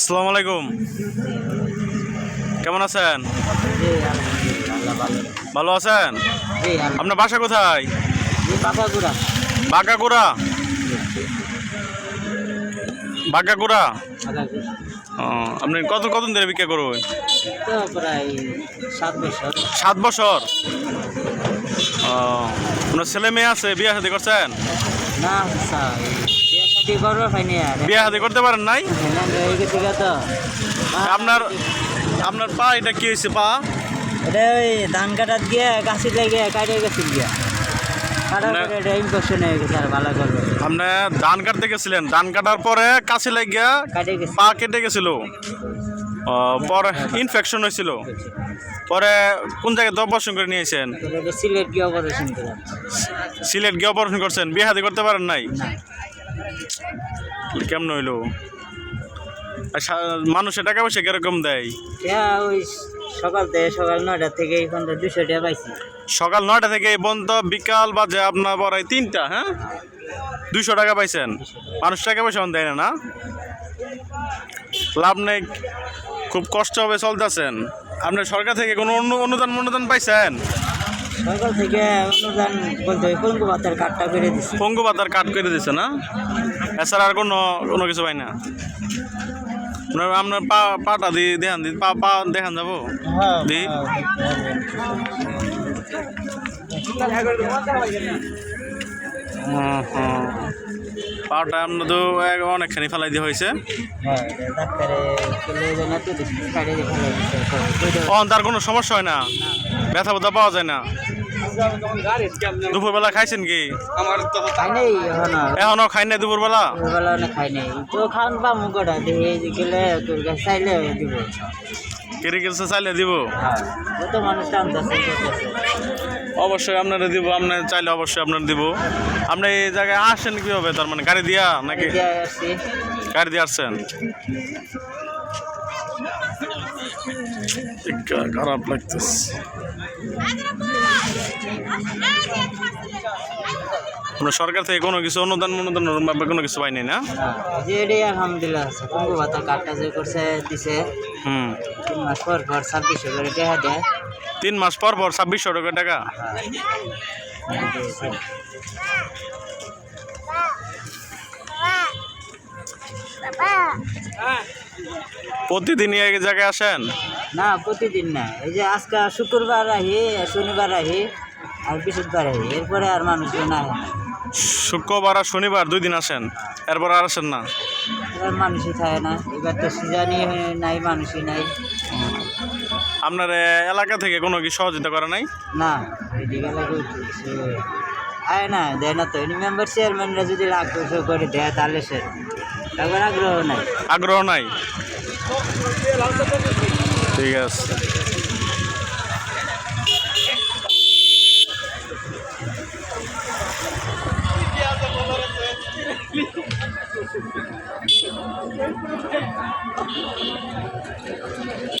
আসসালামু আলাইকুম। কেমন আছেন? ভালো আছেন? আপনার বাসা কোথায়? বাঁকাগুড়া বাঁকাগুড়া আপনি কত, কতদিন ধরে বিক্রি করবেন? সাত বছর। আপনার ছেলে মেয়ে আছে, বিয়ে শাদি করছেন? বিয়ে করতে পারেন নাই? আপনার আপনার পা এটা কি হয়েছে পা? এটা ওই ধান কাটার গিয়ে গাছি লেগে কাটে গেছিল গিয়া। আপনি ধান কাটতে গেছিলেন। ধান কাটার পরে কাছে লাগিয়া কাটে পা কেটে গেছিল? পরে ইনফেকশন হয়েছিল? পরে কোন জায়গায় তো অপারেশন করে নিয়েছেন? সিলেট গিয়ে অপারেশন সিলেট গিয়ে অপারেশন করছেন। বিয়ে হাতে করতে পারেন নাই? কেমন হইল? আর মানুষের টাকা পয়সা কীরকম দেয়? ওই সকাল থেকে সকাল নয়টা থেকে এই পর্যন্ত দুশো টাকা পাইছি। সকাল নয়টা থেকে এই পর্যন্ত বিকাল বাজে আপনার পড়ায় তিনটা হ্যাঁ? দুইশো টাকা পাইছেন। মানুষ টাকা পয়সা দেয় না না? লাভ নেই খুব কষ্ট হবে চলতেছেন। আপনি সরকার থেকে কোনো অনু- অনুদান অনুদান পাইছেন? সকাল থেকে অনুদান বলতে ওই পঙ্গু ভাতার কার্ডটা করে দিছি পঙ্গু কাট করে দিছে না? এছাড়া আর কোনো কোনো কিছু পাই না? আপনার পা পাটা দিয়ে দেখান দি পা পা দেখান যাব? দি? হুম, হুম। পাটা আপনার তো অনেকখানি ফেলাই দিয়ে হয়েছে। হ্যাঁ তার কোনো সমস্যা হয় না ব্যথা ব্যথা পাওয়া যায় না। দুপুরবেলা খাইছেন কি? নেই এখনও এখনও খাই নাই দুপুরবেলা? কাছে চাইলে দিব। হ্যাঁ অবশ্যই আপনারা দিব আপনার চাইলে অবশ্যই আপনার দিব। আপনি এই জায়গায় আসেন কীভাবে? তার মানে গাড়ি দিয়া নাকি? গাড়ি দিয়ে আসছেন? খারাপ লাগতেছে। আমরা সরকার থেকে কোনো কিছু অনুদান অনুদান বা কোনো কিছু পাইনি না? হ্যাঁ এটাই আলহামদুলিল্লাহ আছে। পঙ্গু ভাতার কার্ডটা যে করছে দিছে। হুম। তিন মাস পর পর ছাব্বিশশো করে টাকা দেয়। তিন মাস পর পর ছাব্বিশশো টাকা? টাকা প্রতিদিনই এক জায়গায় আসেন? না প্রতিদিন না। এই যে আজকে শুক্রবার আহি শনিবার আহি আর বৃহস্পতিবার আহি। এরপরে আর মানুষ না শুক্রবার আর শনিবার দুই দিন আসেন? এরপর আর আসেন না? এবার মানুষই থাকে না। এবার তো সিজানই নাই মানুষই নাই। আপনার এলাকা থেকে কোনো কি সহযোগিতা করে নাই? না এদিকে আয় না দেয় না তো। এনি মেম্বার চেয়ারম্যানরা যদি লাখ করে দেয় তাহলে সে আগ্রহ নাই। নাই। ঠিক আছে।